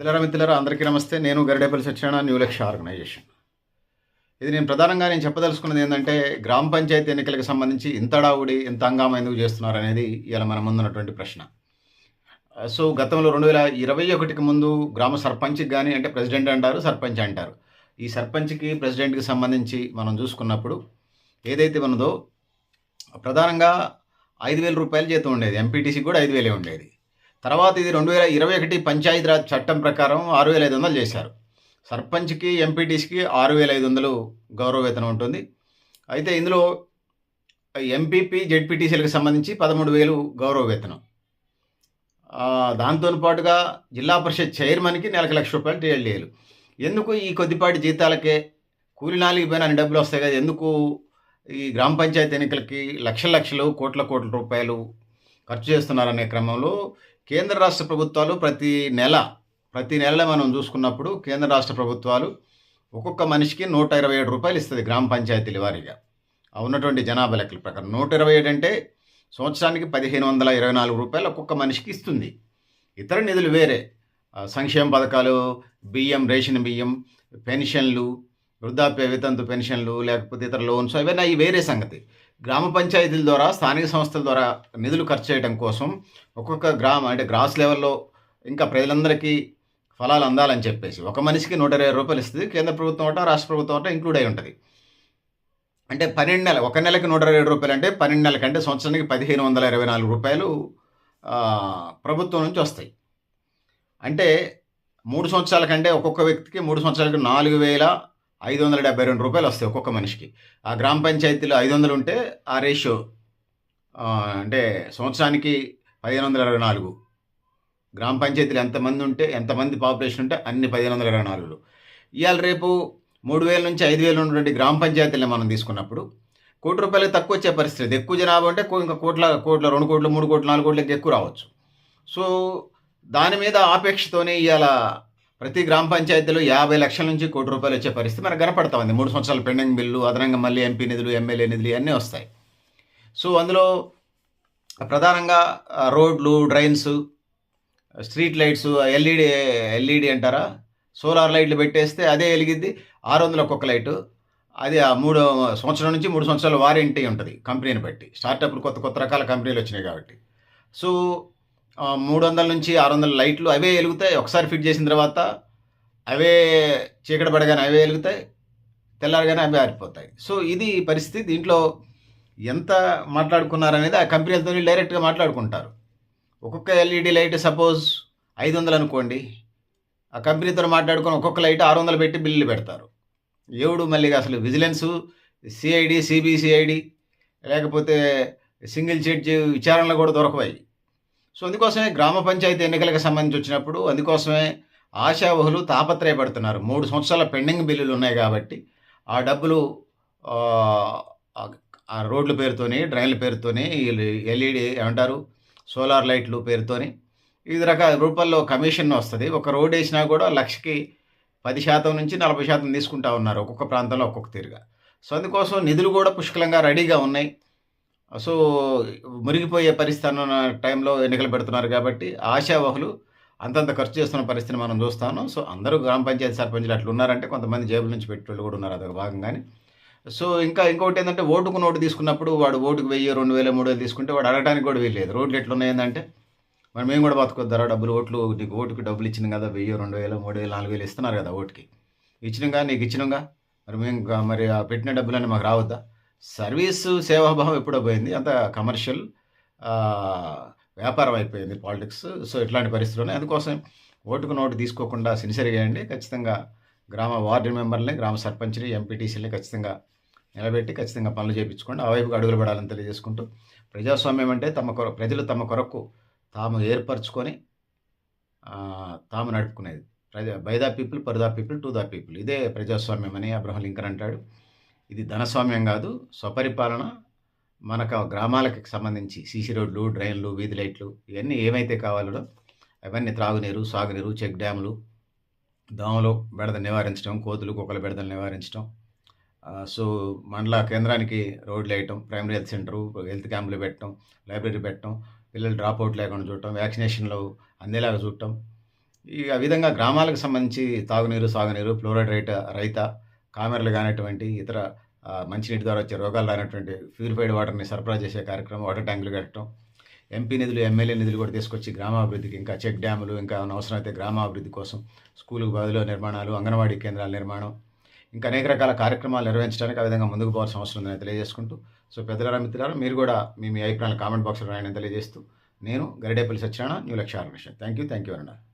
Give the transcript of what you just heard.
తెల్లరా మిత్రులరా అందరికీ నమస్తే. నేను గరిడేపల్లి సత్యనారాయణ న్యూ లక్ష్య ఆర్గనైజేషన్ ఇది నేను ప్రధానంగా నేను చెప్పదలుచుకున్నది ఏంటంటే గ్రామ పంచాయతీ ఎన్నికలకు సంబంధించి ఇంత డావుడి ఇంత అంగామ ఎందుకు చేస్తున్నారు అనేది ఇలా మన ముందున్నటువంటి ప్రశ్న. సో గతంలో రెండు వేల ఇరవై ఒకటికి ముందు గ్రామ సర్పంచ్కి కానీ అంటే ప్రెసిడెంట్ అంటారు సర్పంచ్ అంటారు. ఈ సర్పంచ్కి ప్రెసిడెంట్కి సంబంధించి మనం చూసుకున్నప్పుడు ఏదైతే ఉన్నదో ప్రధానంగా ఐదు వేల రూపాయలు జీతం ఉండేది. ఎంపీటీసీకి కూడా ఐదు వేలే ఉండేది. తర్వాత ఇది రెండు వేల ఇరవై ఒకటి పంచాయతీరాజ్ చట్టం ప్రకారం ఆరు వేల ఐదు వందలు చేశారు. సర్పంచ్కి ఎంపీటీసీకి ఆరు వేల ఐదు వందలు గౌరవ వేతనం ఉంటుంది. అయితే ఇందులో ఎంపీపీ జెడ్పీటీసీలకు సంబంధించి పదమూడు వేలు గౌరవ వేతనం. దాంతో పాటుగా జిల్లా పరిషత్ చైర్మన్కి నెలకు లక్ష రూపాయలు టీఎల్డీఏలు. ఎందుకు ఈ కొద్దిపాటి జీతాలకే కూలి నాలుగు పైన అన్ని డబ్బులు వస్తాయి కదా ఎందుకు ఈ గ్రామ పంచాయతీ ఎన్నికలకి లక్షల లక్షలు కోట్ల కోట్ల రూపాయలు ఖర్చు చేస్తున్నారనే క్రమంలో కేంద్ర రాష్ట్ర ప్రభుత్వాలు ప్రతి నెల ప్రతి నెల మనం చూసుకున్నప్పుడు కేంద్ర రాష్ట్ర ప్రభుత్వాలు ఒక్కొక్క మనిషికి నూట ఇరవై ఏడు రూపాయలు ఇస్తుంది గ్రామ పంచాయతీల వారీగా. ఉన్నటువంటి జనాభా లెక్కల ప్రకారం నూట ఇరవై ఏడు అంటే సంవత్సరానికి పదిహేను వందల ఇరవై నాలుగు రూపాయలు ఒక్కొక్క మనిషికి ఇస్తుంది. ఇతర నిధులు వేరే. సంక్షేమ పథకాలు బియ్యం రేషన్ బియ్యం పెన్షన్లు వృద్ధాప్య వితంతు పెన్షన్లు లేకపోతే ఇతర లోన్స్ అవన్నీ అవి వేరే సంగతి. గ్రామ పంచాయతీల ద్వారా స్థానిక సంస్థల ద్వారా నిధులు ఖర్చు చేయడం కోసం ఒక్కొక్క గ్రామ అంటే గ్రాస్ లెవెల్లో ఇంకా ప్రజలందరికీ ఫలాలు అందాలని చెప్పేసి ఒక మనిషికి నూట ఇరవై రూపాయలు ఇస్తుంది కేంద్ర ప్రభుత్వం ఒకట రాష్ట్ర ప్రభుత్వం ఒకట ఇంక్లూడ్ అయి ఉంటుంది. అంటే పన్నెండు నెల ఒక నెలకి నూట ఇరవై ఏడు రూపాయలు అంటే పన్నెండు నెలల కంటే సంవత్సరానికి పదిహేను వందల ఇరవై నాలుగు రూపాయలు ప్రభుత్వం నుంచి వస్తాయి. అంటే మూడు సంవత్సరాల కంటే ఒక్కొక్క వ్యక్తికి మూడు సంవత్సరాలకి నాలుగు వేల ఐదు వందల డెబ్బై రెండు రూపాయలు వస్తాయి ఒక్కొక్క మనిషికి. ఆ గ్రామ పంచాయతీలో ఐదు వందలు ఉంటే ఆ రేషియో అంటే సంవత్సరానికి పదిహేను వందల ఇరవై నాలుగు. గ్రామ పంచాయతీలు ఎంతమంది ఉంటే ఎంతమంది పాపులేషన్ ఉంటే అన్ని పదిహేను వందల ఇరవై నాలుగులు. ఇవాళ రేపు మూడు వేల నుంచి ఐదు వేలు ఉన్నటువంటి గ్రామ పంచాయతీలను మనం తీసుకున్నప్పుడు కోటి రూపాయలకు తక్కువ వచ్చే పరిస్థితి ఎక్కువ జనాభా అంటే ఇంకా కోట్ల కోట్ల రెండు కోట్లు మూడు కోట్లు నాలుగు కోట్లకి ఎక్కువ రావచ్చు. సో దాని మీద ఆపేక్షతోనే ఇవాళ ప్రతి గ్రామ పంచాయతీలో యాభై లక్షల నుంచి కోటి రూపాయలు వచ్చే పరిస్థితి మనకు కనపడతా ఉంది. మూడు సంవత్సరాల పెండింగ్ బిల్లు అదనంగా మళ్ళీ ఎంపీ నిధులు ఎమ్మెల్యే నిధులు ఇవన్నీ వస్తాయి. సో అందులో ప్రధానంగా రోడ్లు drains street lights LED LED అంటారా? సోలార్ లైట్లు పెట్టేస్తే అదే వెలిగిద్ది. ఆరు వందల ఒక్కొక్క లైటు. అది ఆ మూడు సంవత్సరం నుంచి మూడు సంవత్సరాల వారంటీ ఉంటుంది కంపెనీని బట్టి. స్టార్టప్లు కొత్త కొత్త రకాల కంపెనీలు వచ్చినాయి కాబట్టి. సో మూడు వందల నుంచి ఆరు వందల లైట్లు అవే వెలుగుతాయి. ఒకసారి ఫిట్ చేసిన తర్వాత అవే చీకటి పడగానే అవే వెలుగుతాయి. తెల్లారగానే అవే ఆరిపోతాయి. సో ఇది పరిస్థితి. దీంట్లో ఎంత మాట్లాడుకున్నారనేది ఆ కంపెనీలతో డైరెక్ట్గా మాట్లాడుకుంటారు. ఒక్కొక్క ఎల్ఈడి లైట్ సపోజ్ ఐదు వందలు అనుకోండి. ఆ కంపెనీతో మాట్లాడుకొని ఒక్కొక్క లైట్ ఆరు వందలు పెట్టి బిల్లులు పెడతారు. ఎవడు మళ్ళీ అసలు విజిలెన్స్ సిఐడి సిబిసిఐడి లేకపోతే సింగిల్ జడ్జి విచారణలు కూడా దొరకవాయి సో అందుకోసమే గ్రామ పంచాయతీ ఎన్నికలకు సంబంధించి వచ్చినప్పుడు అందుకోసమే ఆశావహులు తాపత్రయపడుతున్నారు. మూడు సంవత్సరాల పెండింగ్ బిల్లులు ఉన్నాయి కాబట్టి ఆ డబ్బులు ఆ, రోడ్ల పేరుతోని డ్రైన్ల పేరుతోని ఎల్ఈడి ఏమంటారు సోలార్ లైట్లు పేరుతోని వివిధ రకాల రూపాల్లో కమిషన్ వస్తుంది. ఒక రోడ్ వేసినా కూడా లక్షకి పది శాతం నుంచి నలభై శాతం తీసుకుంటా ఉన్నారు ఒక్కొక్క ప్రాంతంలో ఒక్కొక్క తీరుగా. సో అందుకోసం నిధులు కూడా పుష్కలంగా రెడీగా ఉన్నాయి. సో మురిగిపోయే పరిస్థితి అన్న టైంలో ఎన్నికలు పెడుతున్నారు కాబట్టి ఆశావహులు అంతంత ఖర్చు చేస్తున్న పరిస్థితిని మనం చూస్తాను సో అందరూ గ్రామ పంచాయతీ సర్పంచులు అట్లా ఉన్నారంటే కొంతమంది జేబుల నుంచి పెట్టేవాళ్ళు కూడా ఉన్నారు అదొక భాగంగానే. సో ఇంకా ఇంకొకటి ఏంటంటే ఓటుకు నోటు తీసుకున్నప్పుడు వాడు ఓటుకు వెయ్యి రెండు వేలు మూడు వేలు తీసుకుంటే వాడు అడగడానికి కూడా వీల్లేదు. రోడ్లు ఎట్లున్నాయి ఏంటంటే మరి మేము కూడా బతుకొద్దారా డబ్బులు ఓట్లు నీకు ఓటుకి డబ్బులు ఇచ్చినాం కదా వెయ్యి రెండు వేలు మూడు వేలు నాలుగు వేలు ఇస్తున్నారు కదా ఓటుకి. ఇచ్చినాగా నీకు ఇచ్చినాగా మరి మేము మరి ఆ పెట్టిన డబ్బులన్నీ మాకు రావద్దా? సర్వీసు సేవాభావం ఎప్పుడో పోయింది అంత కమర్షియల్ వ్యాపారం అయిపోయింది పాలిటిక్స్. సో ఇట్లాంటి పరిస్థితులు ఉన్నాయి అందుకోసం ఓటుకు నోటు తీసుకోకుండా సిన్సియర్గా చేయండి. ఖచ్చితంగా గ్రామ వార్డు మెంబర్ని గ్రామ సర్పంచ్ని ఎంపీటీసీని ఖచ్చితంగా నిలబెట్టి ఖచ్చితంగా పనులు చేయించుకోండి ఆ వైపుకి అడుగులు పడాలని తెలియజేసుకుంటూ ప్రజాస్వామ్యం అంటే తమ కొర ప్రజలు తమ కొరకు తాము ఏర్పరచుకొని తాము నడుపుకునేది. ప్రజా by the people for the people to the people. ఇదే ప్రజాస్వామ్యం అని అబ్రహం లింకన్ అంటాడు. ఇది ధనస్వామ్యం కాదు స్వపరిపాలన మనకు గ్రామాలకు సంబంధించి సీసీ రోడ్లు డ్రైన్లు వీధి లైట్లు ఇవన్నీ ఏమైతే కావాలో అవన్నీ త్రాగునీరు సాగునీరు చెక్ డ్యాములు దోమలు బెడద నివారించడం కోతులు కుక్కల బెడదలు నివారించడం. సో మండల కేంద్రానికి రోడ్లు వేయటం ప్రైమరీ హెల్త్ సెంటరు హెల్త్ క్యాంపులు పెట్టడం లైబ్రరీ పెట్టడం పిల్లలు డ్రాప్ అవుట్ లేకుండా చూడటం వ్యాక్సినేషన్లు అందేలాగా చూడటం. ఈ విధంగా గ్రామాలకు సంబంధించి తాగునీరు సాగునీరు ఫ్లోరైడ్ రైట రైత కామెరలు కానటువంటి ఇతర మంచినీటి ద్వారా వచ్చే రోగాలు రానటువంటి ప్యూరిఫైడ్ వాటర్ని సరఫరా చేసే కార్యక్రమం వాటర్ ట్యాంకులు కట్టడం. ఎంపీ నిధులు ఎమ్మెల్యే నిధులు కూడా తీసుకొచ్చి గ్రామాభివృద్ధికి ఇంకా చెక్ డ్యాములు ఇంకా ఏమైనా అవసరమైతే గ్రామాభివృద్ధి కోసం స్కూలుకు బదులు నిర్మాణాలు అంగన్వాడీ కేంద్రాల నిర్మాణం. ఇంకా అనేక రకాల కార్యక్రమాలు నిర్వహించడానికి ఆ విధంగా ముందుకు పోవాల్సిన అవసరం ఉందని తెలియజేసుకుంటూ సో పెద్దలారా మిత్రులారా మీరు కూడా మీ మీ అభిప్రాయాలు కామెంట్ బాక్స్లో రాయని తెలియజేస్తూ నేను Garidepalli Satyanarayana new Lakshya thank you thank you అన్నారు